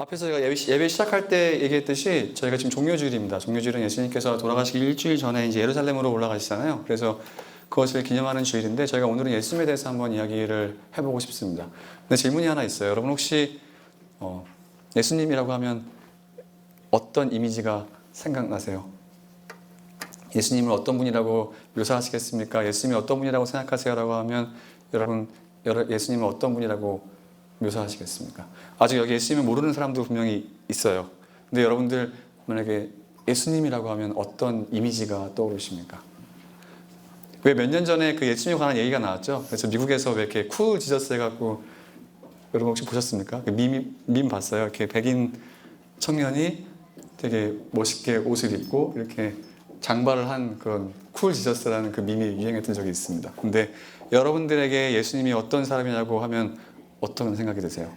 앞에서 제가 예배, 시작할 때 얘기했듯이 저희가 지금 종료주일입니다. 종료주일은 예수님께서 돌아가시기 일주일 전에 이제 예루살렘으로 올라가시잖아요. 그래서 그것을 기념하는 주일인데 저희가 오늘은 예수님에 대해서 한번 이야기를 해보고 싶습니다. 근데 질문이 하나 있어요. 여러분 혹시 어, 예수님이라고 하면 어떤 이미지가 생각나세요? 예수님을 어떤 분이라고 묘사하시겠습니까? 예수님이 어떤 분이라고 생각하세요라고 하면 여러분 여러- 예수님은 어떤 분이라고 묘사하시겠습니까? 아직 여기 예수님을 모르는 사람도 분명히 있어요. 근데 여러분들 만약에 예수님이라고 하면 어떤 이미지가 떠오르십니까? 왜 몇 년 전에 그 예수님에 관한 얘기가 나왔죠? 그래서 미국에서 왜 이렇게 쿨 지저스 해갖고 여러분 혹시 보셨습니까? 그 밈, 밈 봤어요? 이렇게 백인 청년이 되게 멋있게 옷을 입고 이렇게 장발을 한 그런 쿨 지저스라는 그 밈이 유행했던 적이 있습니다. 근데 여러분들에게 예수님이 어떤 사람이냐고 하면 어떤 생각이 드세요?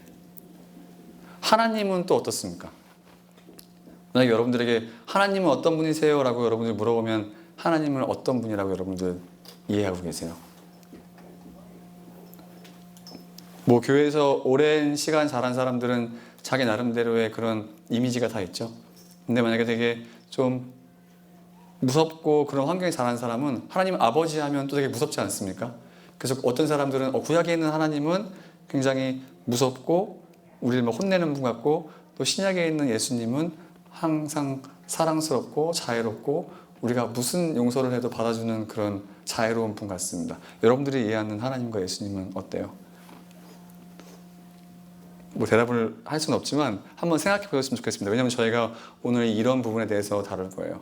하나님은 또 어떻습니까? 만약 여러분들에게 하나님은 어떤 분이세요? 라고 여러분들 물어보면 하나님은 어떤 분이라고 여러분들 이해하고 계세요? 뭐 교회에서 오랜 시간 자란 사람들은 자기 나름대로의 그런 이미지가 다 있죠. 근데 만약에 되게 좀 무섭고 그런 환경에 자란 사람은 하나님 아버지 하면 또 되게 무섭지 않습니까? 그래서 어떤 사람들은 어, 구약에 있는 하나님은 굉장히 무섭고 우리를 막 혼내는 분 같고 또 신약에 있는 예수님은 항상 사랑스럽고 자애롭고 우리가 무슨 용서를 해도 받아주는 그런 자애로운 분 같습니다. 여러분들이 이해하는 하나님과 예수님은 어때요? 뭐 대답을 할 수는 없지만 한번 생각해 보셨으면 좋겠습니다. 왜냐하면 저희가 오늘 이런 부분에 대해서 다룰 거예요.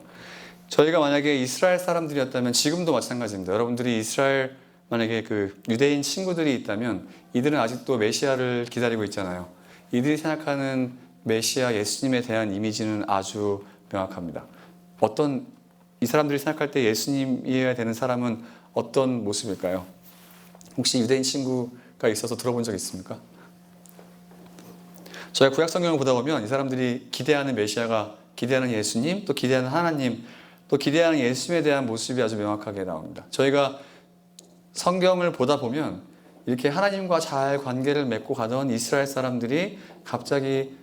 저희가 만약에 이스라엘 사람들이었다면 지금도 마찬가지입니다. 여러분들이 이스라엘 만약에 그 유대인 친구들이 있다면 이들은 아직도 메시아를 기다리고 있잖아요. 이들이 생각하는 메시아 예수님에 대한 이미지는 아주 명확합니다. 어떤 이 사람들이 생각할 때 예수님이어야 되는 사람은 어떤 모습일까요? 혹시 유대인 친구가 있어서 들어본 적 있습니까? 저희가 구약 성경을 보다 보면 이 사람들이 기대하는 메시아가 기대하는 예수님, 또 기대하는 하나님, 또 기대하는 예수님에 대한 모습이 아주 명확하게 나옵니다. 저희가 성경을 보다 보면 이렇게 하나님과 잘 관계를 맺고 가던 이스라엘 사람들이 갑자기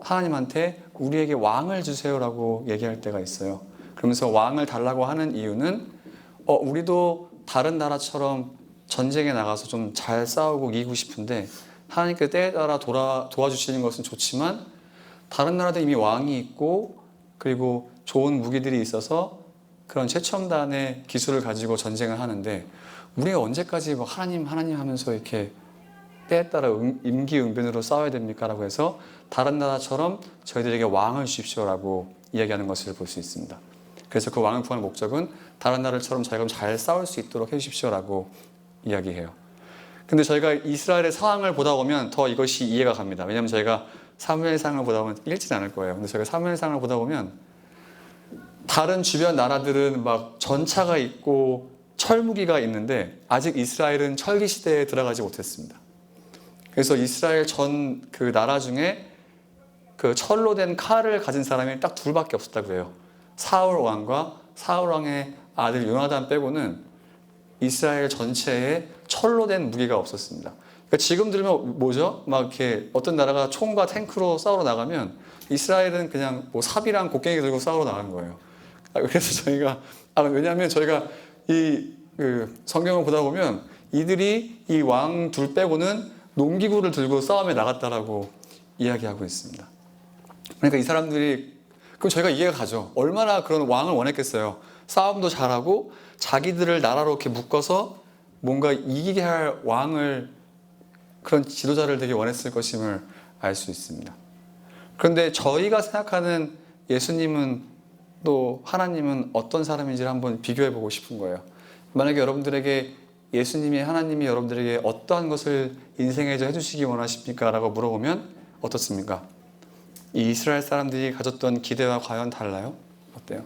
하나님한테 우리에게 왕을 주세요라고 얘기할 때가 있어요. 그러면서 왕을 달라고 하는 이유는 어, 우리도 다른 나라처럼 전쟁에 나가서 좀 잘 싸우고 이기고 싶은데 하나님께 때에 따라 돌아, 도와주시는 것은 좋지만 다른 나라도 이미 왕이 있고 그리고 좋은 무기들이 있어서 그런 최첨단의 기술을 가지고 전쟁을 하는데 우리가 언제까지 뭐 하나님 하나님 하면서 이렇게 때에 따라 음- 임기응변으로 싸워야 됩니까라고 해서 다른 나라처럼 저희들에게 왕을 주십시오라고 이야기하는 것을 볼 수 있습니다. 그래서 그 왕을 구하는 목적은 다른 나라처럼 저희가 잘 싸울 수 있도록 해주십시오라고 이야기해요. 근데 저희가 이스라엘의 상황을 보다 보면 더 이것이 이해가 갑니다. 왜냐하면 저희가 사무엘상을 보다 보면 읽진 않을 거예요. 근데 저희가 사무엘상을 보다 보면 다른 주변 나라들은 막 전차가 있고 철무기가 있는데 아직 이스라엘은 철기 시대에 들어가지 못했습니다. 그래서 이스라엘 전 그 나라 중에 그 철로 된 칼을 가진 사람이 딱 둘밖에 없었다고 해요. 사울 왕과 사울 왕의 아들 요나단 빼고는 이스라엘 전체에 철로 된 무기가 없었습니다. 그러니까 지금 들면 뭐죠? 막 이렇게 어떤 나라가 총과 탱크로 싸우러 나가면 이스라엘은 그냥 뭐 삽이랑 곡괭이 들고 싸우러 나간 거예요. 아, 그래서 저희가 아, 왜냐하면 저희가 이 그 성경을 보다 보면 이들이 이 왕 둘 빼고는 농기구를 들고 싸움에 나갔다라고 이야기하고 있습니다. 그러니까 이 사람들이 그럼 저희가 이해가 가죠. 얼마나 그런 왕을 원했겠어요. 싸움도 잘하고 자기들을 나라로 이렇게 묶어서 뭔가 이기게 할 왕을 그런 지도자를 되게 원했을 것임을 알 수 있습니다. 그런데 저희가 생각하는 예수님은 또 하나님은 어떤 사람인지를 한번 비교해 보고 싶은 거예요. 만약에 여러분들에게 예수님이 하나님이 여러분들에게 어떠한 것을 인생에서 해주시기 원하십니까? 라고 물어보면 어떻습니까? 이 이스라엘 사람들이 가졌던 기대와 과연 달라요? 어때요?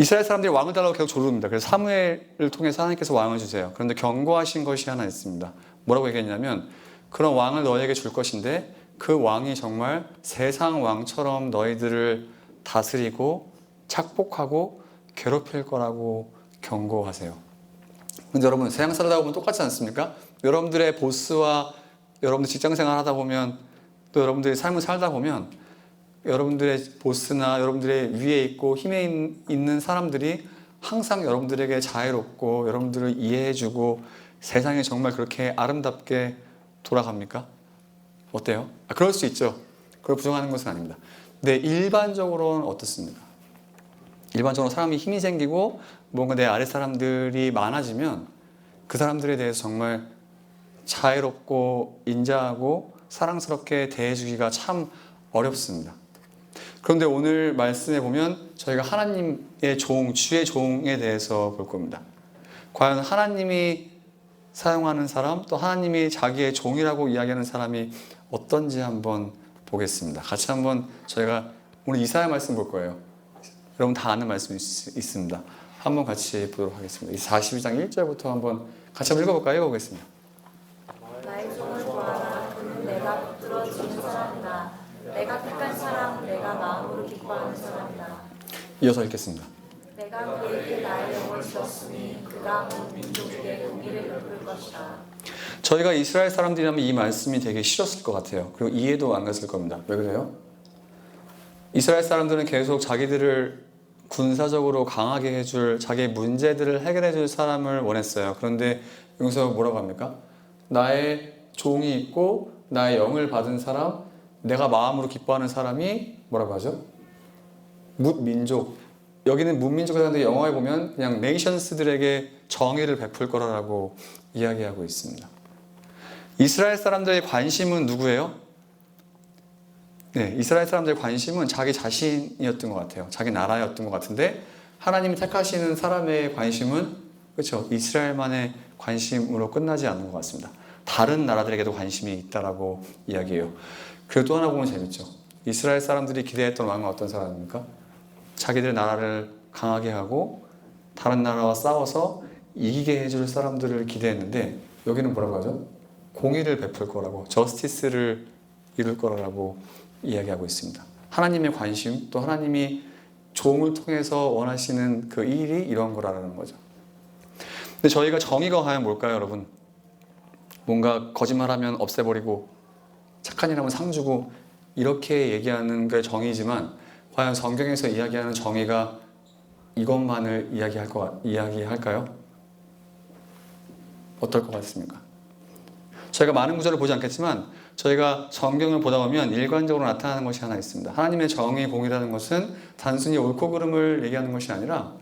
이스라엘 사람들이 왕을 달라고 계속 조릅니다. 그래서 사무엘을 통해서 하나님께서 왕을 주세요. 그런데 경고하신 것이 하나 있습니다. 뭐라고 얘기했냐면 그런 왕을 너에게 줄 것인데 그 왕이 정말 세상 왕처럼 너희들을 다스리고 착복하고 괴롭힐 거라고 경고하세요. 근데 여러분 세상 살다 보면 똑같지 않습니까? 여러분들의 보스와 여러분들 직장 생활 하다 보면 또또 여러분들이 삶을 살다 보면 여러분들의 보스나 여러분들의 위에 있고 힘에 있- 있는 사람들이 항상 여러분들에게 자유롭고 여러분들을 이해해주고 세상이 정말 그렇게 아름답게 돌아갑니까? 어때요? 아, 그럴 수 있죠. 그걸 부정하는 것은 아닙니다. 근데 일반적으로는 어떻습니까? 일반적으로 사람이 힘이 생기고 뭔가 내 아래 사람들이 많아지면 그 사람들에 대해서 정말 자유롭고 인자하고 사랑스럽게 대해주기가 참 어렵습니다. 그런데 오늘 말씀에 보면 저희가 하나님의 종, 주의 종에 대해서 볼 겁니다. 과연 하나님이 사용하는 사람, 또 하나님이 자기의 종이라고 이야기하는 사람이 어떤지 한번 보겠습니다. 같이 한번 저희가 오늘 이사야 말씀 볼 거예요. 여러분 다 아는 말씀이 있- 있습니다. 한번 같이 보도록 하겠습니다. 이 42장 1절부터 한번 같이 한번 읽어볼까요? 읽어보겠습니다. 나의 종을 보아라 그는 내가 붙들어지는 사람이다 내가 택한 사람 내가 마음으로 기뻐하는 사람이다 이어서 읽겠습니다. 내가 그에게 나의 영을 주었으니 그가 온 민족에게 공의를 베풀 것이다 저희가 이스라엘 사람들이라면 이 말씀이 되게 싫었을 것 같아요. 그리고 이해도 안 갔을 겁니다. 왜 그래요? 이스라엘 사람들은 계속 자기들을 군사적으로 강하게 해줄 자기의 문제들을 해결해 줄 사람을 원했어요. 그런데 여기서 뭐라고 합니까? 나의 종이 있고 나의 영을 받은 사람, 내가 마음으로 기뻐하는 사람이 뭐라고 하죠? 묻민족. 여기는 문민족이라고 하는데 영어에 보면 그냥 네이션스들에게 정의를 베풀 거라고 이야기하고 있습니다. 이스라엘 사람들의 관심은 누구예요? 네, 이스라엘 사람들의 관심은 자기 자신이었던 것 같아요. 자기 나라였던 것 같은데 하나님이 택하시는 사람의 관심은 그렇죠. 이스라엘만의 관심으로 끝나지 않는 것 같습니다. 다른 나라들에게도 관심이 있다라고 이야기해요. 그리고 또 하나 보면 재밌죠. 이스라엘 사람들이 기대했던 왕은 어떤 사람입니까? 자기들 나라를 강하게 하고 다른 나라와 싸워서 이기게 해줄 사람들을 기대했는데 여기는 뭐라고 하죠? 공의를 베풀 거라고 저스티스를 이룰 거라고 이야기하고 있습니다. 하나님의 관심 또 하나님이 종을 통해서 원하시는 그 일이 이런 거라는 거죠. 근데 저희가 정의가 과연 뭘까요, 여러분? 뭔가 거짓말하면 없애버리고 착한 일하면 상 주고 이렇게 얘기하는 게 정의지만 과연 성경에서 이야기하는 정의가 이것만을 이야기할 것 같- 이야기할까요? 어떨 것 같습니까? 저희가 많은 구절을 보지 않겠지만 저희가 성경을 보다 보면 일관적으로 나타나는 것이 하나 있습니다. 하나님의 정의 공이라는 것은 단순히 옳고 그름을 얘기하는 것이 아니라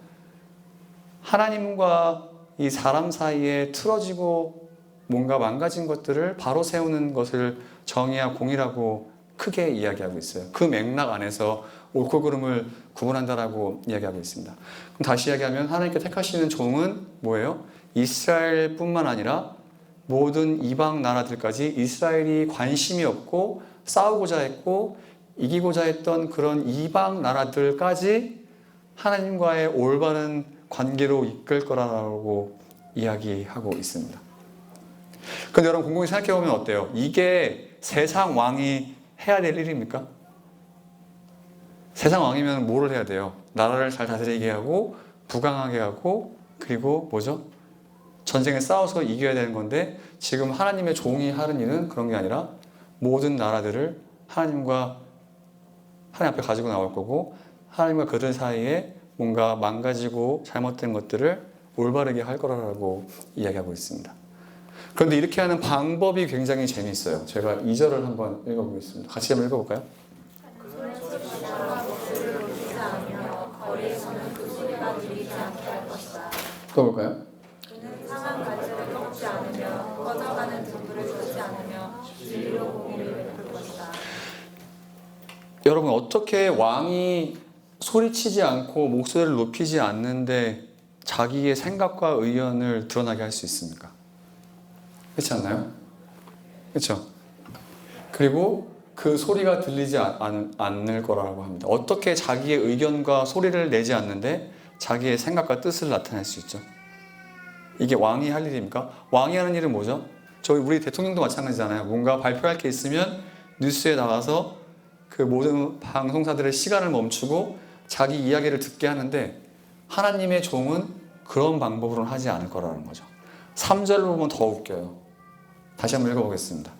하나님과 이 사람 사이에 틀어지고 뭔가 망가진 것들을 바로 세우는 것을 정의와 공이라고 크게 이야기하고 있어요. 그 맥락 안에서 옳고 그름을 구분한다라고 이야기하고 있습니다. 그럼 다시 이야기하면 하나님께 택하시는 종은 뭐예요? 이스라엘뿐만 아니라 모든 이방 나라들까지 이스라엘이 관심이 없고 싸우고자 했고 이기고자 했던 그런 이방 나라들까지 하나님과의 올바른 관계로 이끌 거라고 이야기하고 있습니다. 근데 여러분 곰곰이 생각해 보면 어때요? 이게 세상 왕이 해야 될 일입니까? 세상 왕이면 뭐를 해야 돼요? 나라를 잘 다스리게 하고 부강하게 하고 그리고 뭐죠? 전쟁에 싸워서 이겨야 되는 건데 지금 하나님의 종이 하는 일은 그런 게 아니라 모든 나라들을 하나님과 하나님 앞에 가지고 나올 거고 하나님과 그들 사이에 뭔가 망가지고 잘못된 것들을 올바르게 할 거라고 이야기하고 있습니다. 그런데 이렇게 하는 방법이 굉장히 재미있어요. 제가 2절을 한번 읽어보겠습니다. 같이 한번 읽어볼까요? 들리지 않 여러분 어떻게 왕이 소리치지 않고 목소리를 높이지 않는데 자기의 생각과 의견을 드러나게 할 수 있습니까? 그렇지 않나요? 그렇죠. 그리고 그 소리가 들리지 않, 않, 않을 거라고 합니다. 어떻게 자기의 의견과 소리를 내지 않는데 자기의 생각과 뜻을 나타낼 수 있죠? 이게 왕이 할 일입니까? 왕이 하는 일은 뭐죠? 저희 우리 대통령도 마찬가지잖아요. 뭔가 발표할 게 있으면 뉴스에 나가서 그 모든 방송사들의 시간을 멈추고 자기 이야기를 듣게 하는데 하나님의 종은 그런 방법으로는 하지 않을 거라는 거죠. 3절로 보면 더 웃겨요. 다시 한번 읽어보겠습니다.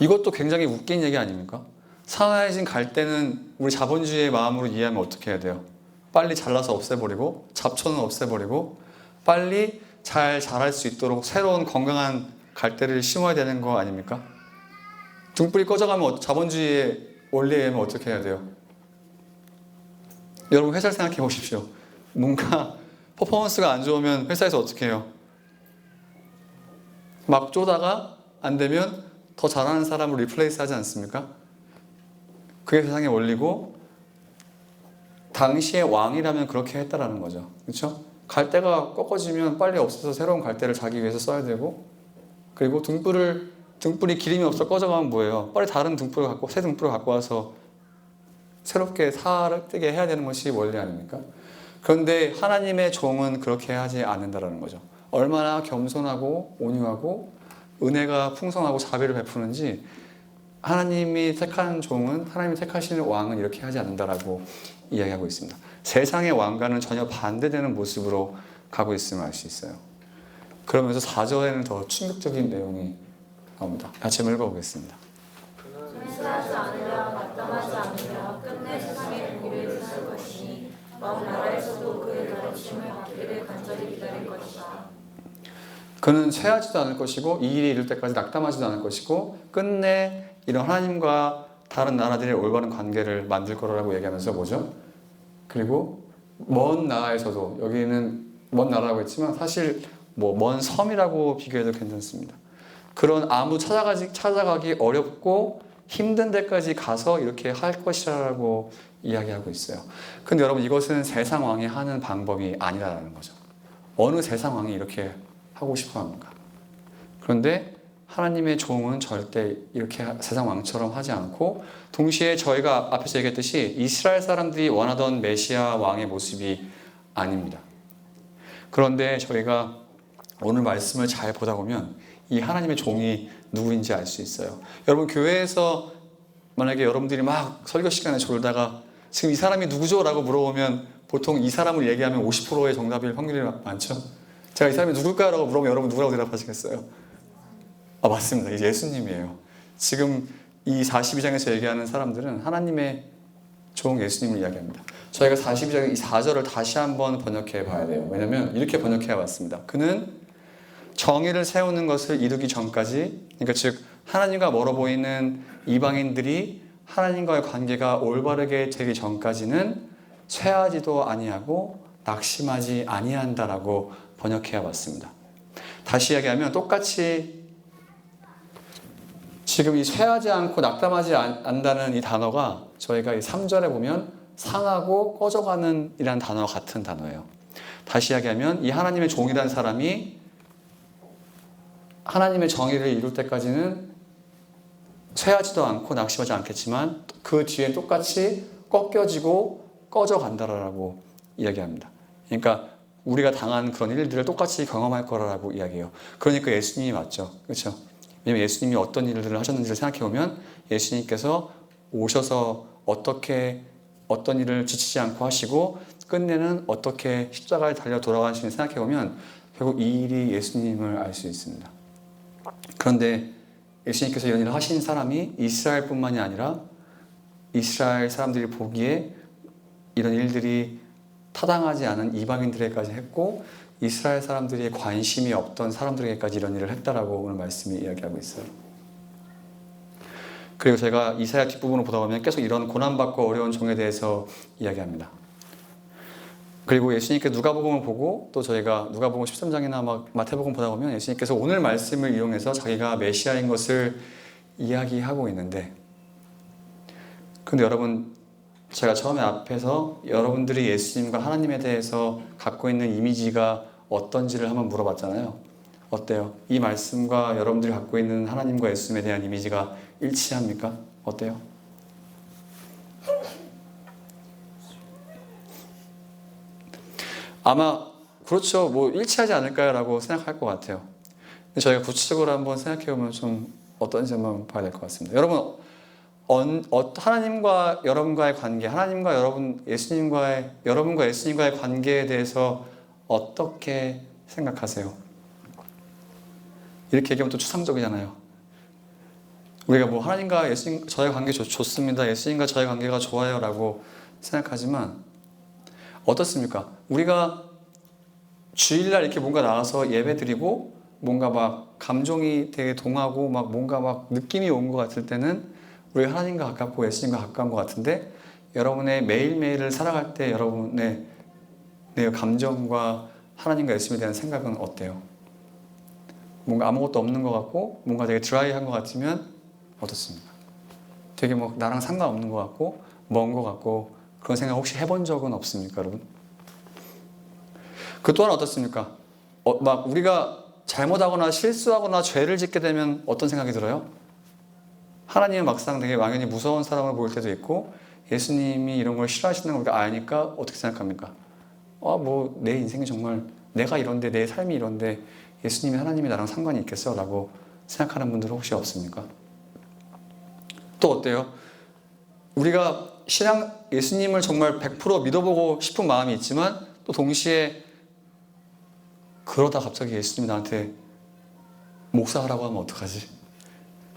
이것도 굉장히 웃긴 얘기 아닙니까? 상하이신 갈 때는 우리 자본주의의 마음으로 이해하면 어떻게 해야 돼요? 빨리 잘라서 없애버리고 잡초는 없애버리고 빨리 잘 자랄 수 있도록 새로운 건강한 갈대를 심어야 되는 거 아닙니까? 등불이 꺼져가면 어- 자본주의의 원리에 의하면 어떻게 해야 돼요? 여러분 회사를 생각해 보십시오. 뭔가 퍼포먼스가 안 좋으면 회사에서 어떻게 해요? 막 쪼다가 안 되면 더 잘하는 사람을 리플레이스 하지 않습니까? 그게 세상의 원리고 당시의 왕이라면 그렇게 했다라는 거죠. 그렇죠? 갈대가 꺾어지면 빨리 없애서 새로운 갈대를 자기 위해서 써야 되고 그리고 등불을 등불이 기름이 없어 꺼져가면 뭐예요? 빨리 다른 등불을 갖고 새 등불을 갖고 와서 새롭게 살을 뜨게 해야 되는 것이 원리 아닙니까? 그런데 하나님의 종은 그렇게 하지 않는다라는 거죠. 얼마나 겸손하고 온유하고 은혜가 풍성하고 자비를 베푸는지 하나님이 택한 종은 하나님이 택하시는 왕은 이렇게 하지 않는다라고 이야기하고 있습니다. 세상의 왕과는 전혀 반대되는 모습으로 가고 있음을 알 수 있어요. 그러면서 4절에는 더 충격적인 내용이 나옵니다. 같이 한번 읽어보겠습니다. 그는 쇠하지도 않을 것이고 이 일이 이룰 때까지 낙담하지도 않을 것이고 끝내 이런 하나님과 다른 나라들의 올바른 관계를 만들 거라고 얘기하면서 뭐죠? 그리고 먼 나라에서도 여기는 먼 나라라고 했지만 사실 뭐 먼 섬이라고 비교해도 괜찮습니다. 그런 아무 찾아가지 찾아가기 어렵고 힘든 데까지 가서 이렇게 할 것이라고 이야기하고 있어요. 근데 여러분 이것은 세상 왕이 하는 방법이 아니라는 거죠. 어느 세상 왕이 이렇게 하고 싶어 합니까? 그런데 하나님의 종은 절대 이렇게 세상 왕처럼 하지 않고 동시에 저희가 앞에서 얘기했듯이 이스라엘 사람들이 원하던 메시아 왕의 모습이 아닙니다. 그런데 저희가 오늘 말씀을 잘 보다 보면 이 하나님의 종이 누구인지 알 수 있어요. 여러분 교회에서 만약에 여러분들이 막 설교 시간에 졸다가 지금 이 사람이 누구죠? 라고 물어보면 보통 이 사람을 얘기하면 50%의 정답일 확률이 많죠. 제가 이 사람이 누굴까요? 라고 물어보면 여러분 누구라고 대답하시겠어요? 아 맞습니다. 이 예수님이에요. 지금 이 42장에서 얘기하는 사람들은 하나님의 종 예수님을 이야기합니다. 저희가 42장 이 4절을 다시 한번 번역해 봐야 돼요. 왜냐면 이렇게 번역해 왔습니다. 그는 정의를 세우는 것을 이루기 전까지 그러니까 즉 하나님과 멀어 보이는 이방인들이 하나님과의 관계가 올바르게 되기 전까지는 쇠하지도 아니하고 낙심하지 아니한다라고 번역해 왔습니다. 다시 이야기하면 똑같이 지금 이 쇠하지 않고 낙담하지 않- 않는다는 이 단어가 저희가 이 3절에 보면 상하고 꺼져가는 이라는 단어와 같은 단어예요. 다시 이야기하면 이 하나님의 종이라는 사람이 하나님의 정의를 이룰 때까지는 쇠하지도 않고 낙심하지 않겠지만 그 뒤에 똑같이 꺾여지고 꺼져 간다라고 이야기합니다. 그러니까 우리가 당한 그런 일들을 똑같이 경험할 거라고 이야기해요. 그러니까 예수님이 맞죠. 그렇죠? 왜냐면 예수님이 어떤 일들을 하셨는지를 생각해 보면 예수님께서 오셔서 어떻게 어떤 일을 지치지 않고 하시고 끝내는 어떻게 십자가에 달려 돌아가시는 생각해 보면 결국 이 일이 예수님을 알 수 있습니다. 그런데 예수님께서 이런 일을 하신 사람이 이스라엘뿐만이 아니라 이스라엘 사람들이 보기에 이런 일들이 타당하지 않은 이방인들에게까지 했고 이스라엘 사람들이 관심이 없던 사람들에게까지 이런 일을 했다라고 오늘 말씀이 이야기하고 있어요. 그리고 제가 이사야 뒷부분을 보다 보면 계속 이런 고난받고 어려운 종에 대해서 이야기합니다. 그리고 예수님께 누가복음을 보고 또 저희가 누가복음 13장이나 막 마태복음 보다 보면 예수님께서 오늘 말씀을 이용해서 자기가 메시아인 것을 이야기하고 있는데 근데 여러분 제가 처음에 앞에서 여러분들이 예수님과 하나님에 대해서 갖고 있는 이미지가 어떤지를 한번 물어봤잖아요. 어때요? 이 말씀과 여러분들이 갖고 있는 하나님과 예수님에 대한 이미지가 일치합니까? 어때요? 아마 그렇죠. 뭐 일치하지 않을까요라고 생각할 것 같아요. 저희가 구체적으로 한번 생각해 보면 좀 어떤지 한번 봐야 될 것 같습니다. 여러분 언, 어, 하나님과 여러분과의 관계, 하나님과 여러분 예수님과의 여러분과 예수님과의 관계에 대해서 어떻게 생각하세요? 이렇게 얘기하면 또 추상적이잖아요. 우리가 뭐 하나님과 예수님 저의 관계 좋, 좋습니다. 예수님과 저의 관계가 좋아요 라고 생각하지만 어떻습니까? 우리가 주일날 이렇게 뭔가 나와서 예배 드리고 뭔가 막 감정이 되게 동하고 막 뭔가 막 느낌이 온 것 같을 때는 우리 하나님과 가깝고 예수님과 가까운 것 같은데 여러분의 매일매일을 살아갈 때 여러분의 내 감정과 하나님과 예수님에 대한 생각은 어때요? 뭔가 아무것도 없는 것 같고 뭔가 되게 드라이한 것 같으면 어떻습니까? 되게 뭐 나랑 상관없는 것 같고 먼 것 같고 그런 생각 혹시 해본 적은 없습니까, 여러분? 그 또한 어떻습니까? 어, 막 우리가 잘못하거나 실수하거나 죄를 짓게 되면 어떤 생각이 들어요? 하나님은 막상 되게 막연히 무서운 사람을 보일 때도 있고 예수님이 이런 걸 싫어하시는 걸 우리가 아니까 어떻게 생각합니까? 아, 뭐 내 인생이 정말 내가 이런데 내 삶이 이런데 예수님이 하나님이 나랑 상관이 있겠어? 라고 생각하는 분들 혹시 없습니까? 또 어때요? 우리가 신앙 예수님을 정말 100% 믿어보고 싶은 마음이 있지만 또 동시에 그러다 갑자기 예수님이 나한테 목사하라고 하면 어떡하지?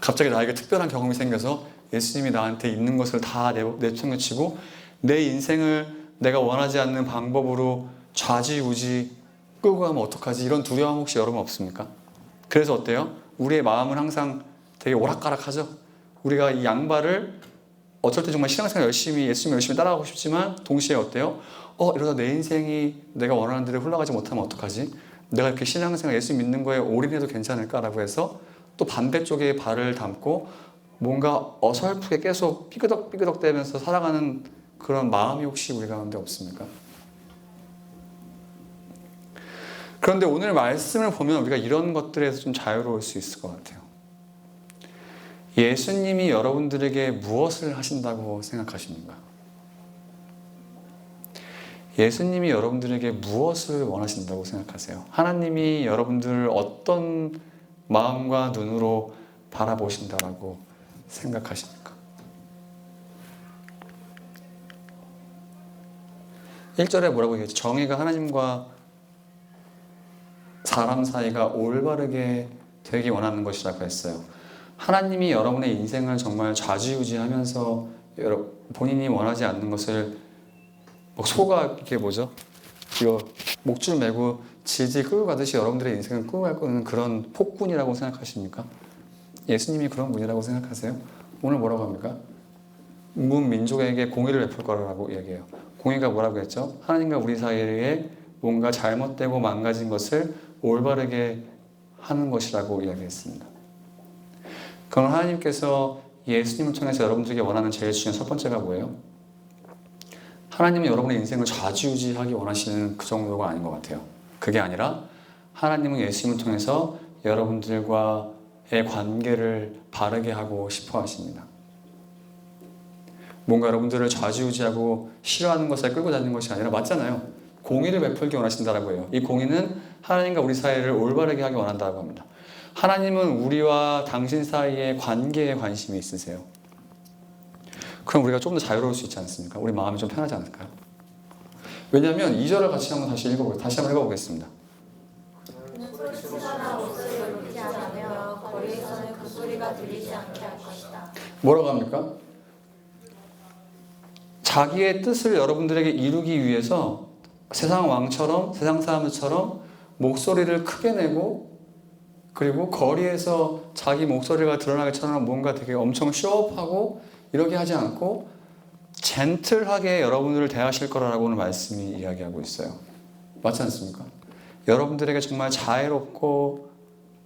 갑자기 나에게 특별한 경험이 생겨서 예수님이 나한테 있는 것을 다 내- 내팽개치고 내 인생을 내가 원하지 않는 방법으로 좌지우지 끌고 가면 어떡하지? 이런 두려움 혹시 여러분 없습니까? 그래서 어때요? 우리의 마음은 항상 되게 오락가락하죠? 우리가 이 양발을 어쩔 때 정말 신앙생활 열심히 예수님 열심히 따라가고 싶지만 동시에 어때요? 어 이러다 내 인생이 내가 원하는 대로 흘러가지 못하면 어떡하지? 내가 이렇게 신앙생활 예수 믿는 거에 올인해도 괜찮을까라고 해서 또 반대쪽에 발을 담고 뭔가 어설프게 계속 삐그덕 삐그덕 대면서 살아가는 그런 마음이 혹시 우리 가운데 없습니까? 그런데 오늘 말씀을 보면 우리가 이런 것들에서 좀 자유로울 수 있을 것 같아요. 예수님이 여러분들에게 무엇을 하신다고 생각하십니까? 예수님이 여러분들에게 무엇을 원하신다고 생각하세요? 하나님이 여러분들을 어떤 마음과 눈으로 바라보신다라고 생각하십니까? 1절에 뭐라고 얘기했죠? 정의가 하나님과 사람 사이가 올바르게 되기 원하는 것이라고 했어요. 하나님이 여러분의 인생을 정말 좌지우지하면서 본인이 원하지 않는 것을 뭐 소가 이게 뭐죠? 이거 목줄 메고 질질 끌고 가듯이 여러분들의 인생을 끌고 갈 거는 그런 폭군이라고 생각하십니까? 예수님이 그런 분이라고 생각하세요? 오늘 뭐라고 합니까? 문 민족에게 공의를 베풀 거라고 얘기해요. 공의가 뭐라고 했죠? 하나님과 우리 사이에 뭔가 잘못되고 망가진 것을 올바르게 하는 것이라고 이야기했습니다. 그럼 하나님께서 예수님을 통해서 여러분들에게 원하는 제일 중요한 첫 번째가 뭐예요? 하나님은 여러분의 인생을 좌지우지하기 원하시는 그 정도가 아닌 것 같아요. 그게 아니라 하나님은 예수님을 통해서 여러분들과의 관계를 바르게 하고 싶어 하십니다. 뭔가 여러분들을 좌지우지하고 싫어하는 것을 끌고 다니는 것이 아니라 맞잖아요. 공의를 베풀기 원하신다라고 해요. 이 공의는 하나님과 우리 사이를 올바르게 하기 원한다고 합니다. 하나님은 우리와 당신 사이의 관계에 관심이 있으세요. 그럼 우리가 좀 더 자유로울 수 있지 않습니까? 우리 마음이 좀 편하지 않을까요? 왜냐하면 2절을 같이 한번 다시 읽어보 다시 한번 읽어보겠습니다. 뭐라고 합니까? 자기의 뜻을 여러분들에게 이루기 위해서 세상 왕처럼 세상 사람들처럼 목소리를 크게 내고 그리고 거리에서 자기 목소리가 드러나게처럼 뭔가 되게 엄청 쇼업하고 이렇게 하지 않고 젠틀하게 여러분들을 대하실 거라고 오늘 말씀이 이야기하고 있어요. 맞지 않습니까? 여러분들에게 정말 자애롭고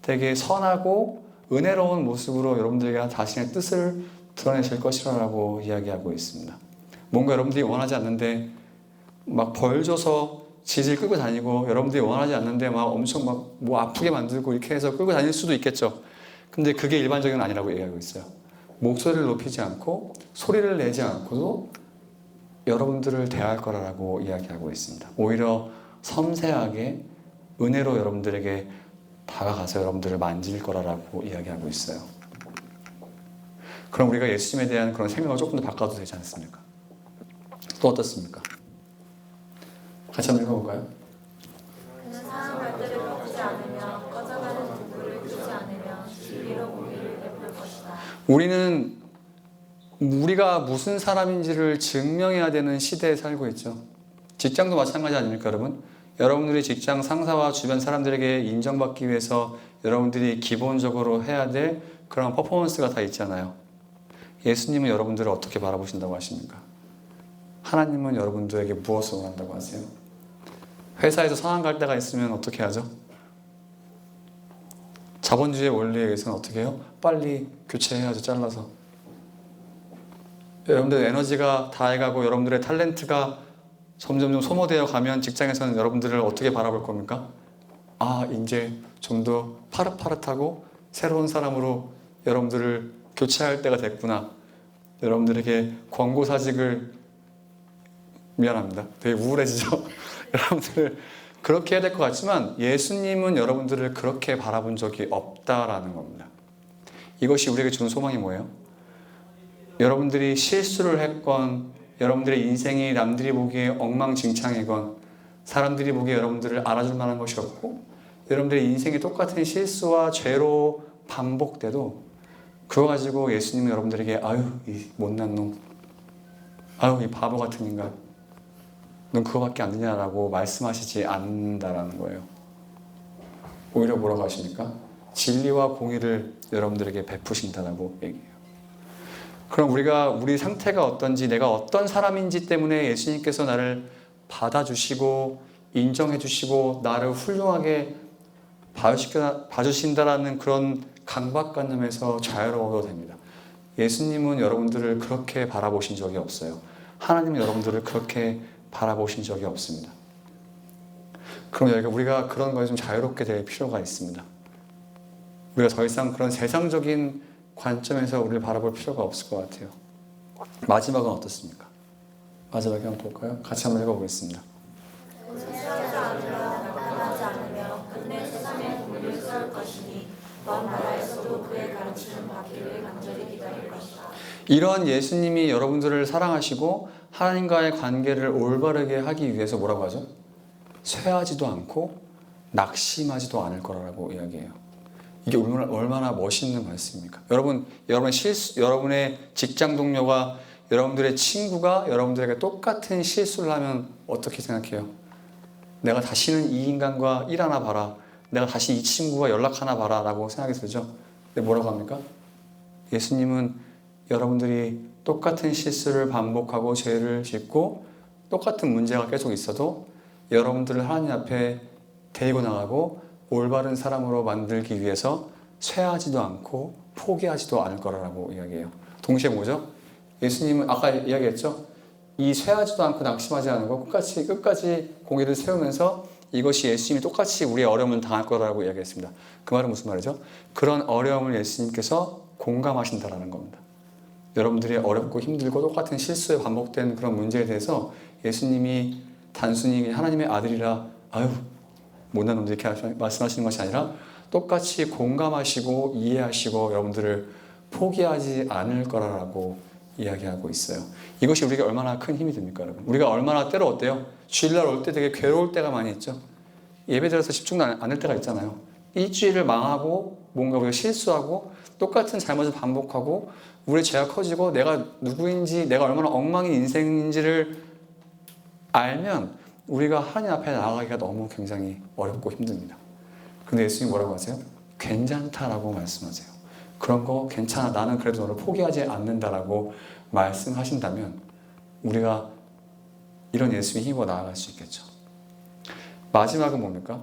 되게 선하고 은혜로운 모습으로 여러분들에게 자신의 뜻을 드러내실 것이라고 이야기하고 있습니다. 뭔가 여러분들이 원하지 않는데 막 벌 줘서 지질 끌고 다니고 여러분들이 원하지 않는데 막 엄청 막 뭐 아프게 만들고 이렇게 해서 끌고 다닐 수도 있겠죠. 근데 그게 일반적인 건 아니라고 얘기하고 있어요. 목소리를 높이지 않고 소리를 내지 않고도 여러분들을 대할 거라고 이야기하고 있습니다. 오히려 섬세하게 은혜로 여러분들에게 다가가서 여러분들을 만질 거라고 이야기하고 있어요. 그럼 우리가 예수님에 대한 그런 생각을 조금 더 바꿔도 되지 않습니까? 또 어떻습니까? 같이 한번 읽어볼까요? 그는 사람 발들을 꺾지 않으며 꺼져가는 등불을 끄지 않으며 시비로 공의를 베풀 것이다. 우리는 우리가 무슨 사람인지를 증명해야 되는 시대에 살고 있죠. 직장도 마찬가지 아닙니까, 여러분? 여러분들이 직장 상사와 주변 사람들에게 인정받기 위해서 여러분들이 기본적으로 해야 될 그런 퍼포먼스가 다 있잖아요. 예수님은 여러분들을 어떻게 바라보신다고 하십니까? 하나님은 여러분들에게 무엇을 원한다고 하세요? 회사에서 상황 갈 때가 있으면 어떻게 하죠? 자본주의 원리에 의해서는 어떻게 해요? 빨리 교체해야죠, 잘라서. 여러분들 에너지가 다해가고 여러분들의 탤런트가 점점점 소모되어 가면 직장에서는 여러분들을 어떻게 바라볼 겁니까? 아, 이제 좀 더 파릇파릇하고 새로운 사람으로 여러분들을 교체할 때가 됐구나. 여러분들에게 권고 사직을 미안합니다. 되게 우울해지죠? 여러분들 그렇게 해야 될 것 같지만 예수님은 여러분들을 그렇게 바라본 적이 없다라는 겁니다. 이것이 우리에게 주는 소망이 뭐예요? 여러분들이 실수를 했건 여러분들의 인생이 남들이 보기에 엉망진창이건 사람들이 보기에 여러분들을 알아줄 만한 것이 없고 여러분들의 인생이 똑같은 실수와 죄로 반복돼도 그거 가지고 예수님은 여러분들에게 아유 이 못난 놈 아유 이 바보 같은 인간 넌 그거밖에 안 되냐라고 말씀하시지 않는다라는 거예요 오히려 뭐라고 하십니까? 진리와 공의를 여러분들에게 베푸신다라고 얘기해요 그럼 우리가 우리 상태가 어떤지 내가 어떤 사람인지 때문에 예수님께서 나를 받아주시고 인정해주시고 나를 훌륭하게 봐주신다라는 그런 강박관념에서 자유로워도 됩니다. 예수님은 여러분들을 그렇게 바라보신 적이 없어요. 하나님은 여러분들을 그렇게 바라보신 적이 없습니다. 그럼 여기가 우리가 그런 거에 좀 자유롭게 될 필요가 있습니다. 우리가 더 이상 그런 세상적인 관점에서 우리를 바라볼 필요가 없을 것 같아요. 마지막은 어떻습니까? 마지막에 한번 볼까요? 같이 한번 읽어보겠습니다. 이러한 예수님이 여러분들을 사랑하시고 하나님과의 관계를 올바르게 하기 위해서 뭐라고 하죠? 쇠하지도 않고 낙심하지도 않을 거라고 이야기해요. 이게 얼마나, 얼마나 멋있는 말씀입니까? 여러분, 여러분의 실수, 여러분의 직장 동료가 여러분들의 친구가 여러분들에게 똑같은 실수를 하면 어떻게 생각해요? 내가 다시는 이 인간과 일하나 봐라. 내가 다시 이 친구와 연락하나 봐라. 라고 생각이 들죠? 근데 뭐라고 합니까? 예수님은 여러분들이 똑같은 실수를 반복하고 죄를 짓고 똑같은 문제가 계속 있어도 여러분들을 하나님 앞에 데리고 나가고 올바른 사람으로 만들기 위해서 쇠하지도 않고 포기하지도 않을 거라고 이야기해요. 동시에 뭐죠? 예수님은 아까 이야기했죠? 이 쇠하지도 않고 낙심하지 않고 끝까지 끝까지 공의를 세우면서 이것이 예수님이 똑같이 우리의 어려움을 당할 거라고 이야기했습니다. 그 말은 무슨 말이죠? 그런 어려움을 예수님께서 공감하신다라는 겁니다. 여러분들이 어렵고 힘들고 똑같은 실수에 반복된 그런 문제에 대해서 예수님이 단순히 하나님의 아들이라 아유 못난 놈들 이렇게 하시- 말씀하시는 것이 아니라 똑같이 공감하시고 이해하시고 여러분들을 포기하지 않을 거라고 이야기하고 있어요. 이것이 우리에게 얼마나 큰 힘이 됩니까, 여러분? 우리가 얼마나 때로 어때요? 주일날 올 때 되게 괴로울 때가 많이 있죠. 예배 들어서 집중 안할 때가 있잖아요. 일주일을 망하고 뭔가 우리가 실수하고 똑같은 잘못을 반복하고 우리의 죄가 커지고 내가 누구인지 내가 얼마나 엉망인 인생인지를 알면 우리가 하나님 앞에 나아가기가 너무 굉장히 어렵고 힘듭니다. 근데 예수님이 뭐라고 하세요? 괜찮다라고 말씀하세요. 그런 거 괜찮아. 나는 그래도 너를 포기하지 않는다라고 말씀하신다면 우리가 이런 예수님의 힘으로 나아갈 수 있겠죠. 마지막은 뭡니까?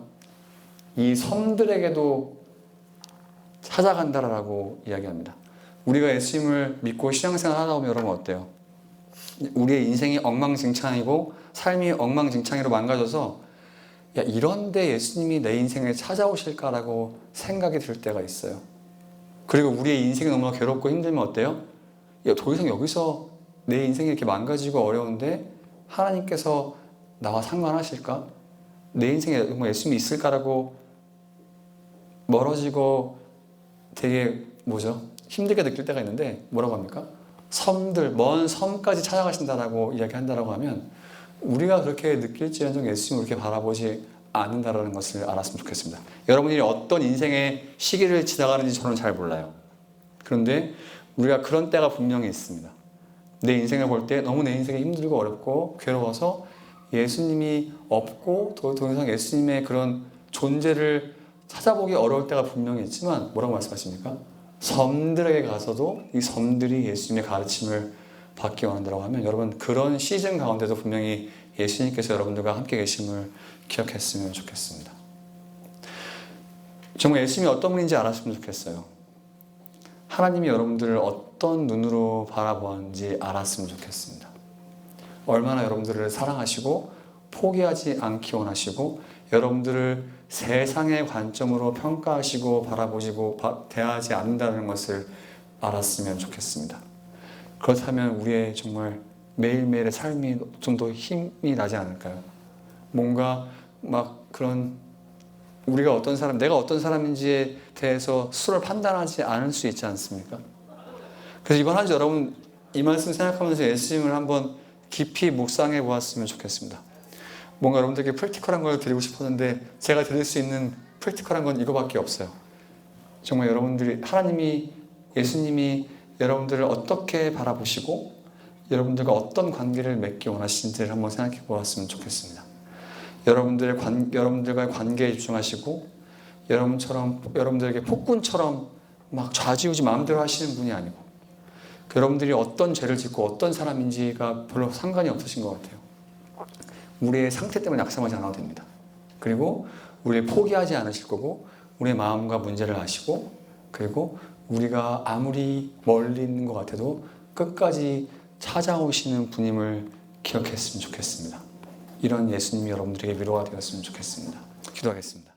이 섬들에게도 찾아간다라고 이야기합니다. 우리가 예수님을 믿고 신앙생활 하다 보면 여러분 어때요? 우리의 인생이 엉망진창이고 삶이 엉망진창이로 망가져서 야 이런데 예수님이 내 인생에 찾아오실까라고 생각이 들 때가 있어요. 그리고 우리의 인생이 너무나 괴롭고 힘들면 어때요? 야, 더 이상 여기서 내 인생이 이렇게 망가지고 어려운데 하나님께서 나와 상관하실까? 내 인생에 예수님이 있을까라고 멀어지고 되게 뭐죠? 힘들게 느낄 때가 있는데 뭐라고 합니까? 섬들, 먼 섬까지 찾아가신다라고 이야기한다라고 하면 우리가 그렇게 느낄지언정 예수님을 그렇게 바라보지 않는다라는 것을 알았으면 좋겠습니다. 여러분이 어떤 인생의 시기를 지나가는지 저는 잘 몰라요. 그런데 우리가 그런 때가 분명히 있습니다. 내 인생을 볼 때 너무 내 인생이 힘들고 어렵고 괴로워서 예수님이 없고 더, 더 이상 예수님의 그런 존재를 찾아보기 어려울 때가 분명히 있지만 뭐라고 말씀하십니까? 섬들에게 가서도 이 섬들이 예수님의 가르침을 받기 원한다고 하면 여러분 그런 시즌 가운데도 분명히 예수님께서 여러분들과 함께 계심을 기억했으면 좋겠습니다. 정말 예수님이 어떤 분인지 알았으면 좋겠어요. 하나님이 여러분들을 어떤 눈으로 바라보았는지 알았으면 좋겠습니다. 얼마나 여러분들을 사랑하시고 포기하지 않기 원하시고 여러분들을 세상의 관점으로 평가하시고 바라보시고 바- 대하지 않는다는 것을 알았으면 좋겠습니다. 그렇다면 우리의 정말 매일매일의 삶이 좀 더 힘이 나지 않을까요? 뭔가 막 그런 우리가 어떤 사람, 내가 어떤 사람인지에 대해서 스스로 판단하지 않을 수 있지 않습니까? 그래서 이번 한 주 여러분 이 말씀 생각하면서 예수님을 한번 깊이 묵상해 보았으면 좋겠습니다. 뭔가 여러분들께 프랙티컬한 걸 드리고 싶었는데 제가 드릴 수 있는 프랙티컬한 건 이거밖에 없어요. 정말 여러분들이 하나님이 예수님이 여러분들을 어떻게 바라보시고 여러분들과 어떤 관계를 맺기 원하시는지를 한번 생각해 보았으면 좋겠습니다. 여러분들의 관, 여러분들과의 관계에 집중하시고 여러분처럼 여러분들에게 폭군처럼 막 좌지우지 마음대로 하시는 분이 아니고 그 여러분들이 어떤 죄를 짓고 어떤 사람인지가 별로 상관이 없으신 것 같아요. 우리의 상태 때문에 낙심하지 않아도 됩니다. 그리고 우리 포기하지 않으실 거고 우리의 마음과 문제를 아시고 그리고 우리가 아무리 멀리 있는 것 같아도 끝까지 찾아오시는 분임을 기억했으면 좋겠습니다. 이런 예수님이 여러분들에게 위로가 되었으면 좋겠습니다. 기도하겠습니다.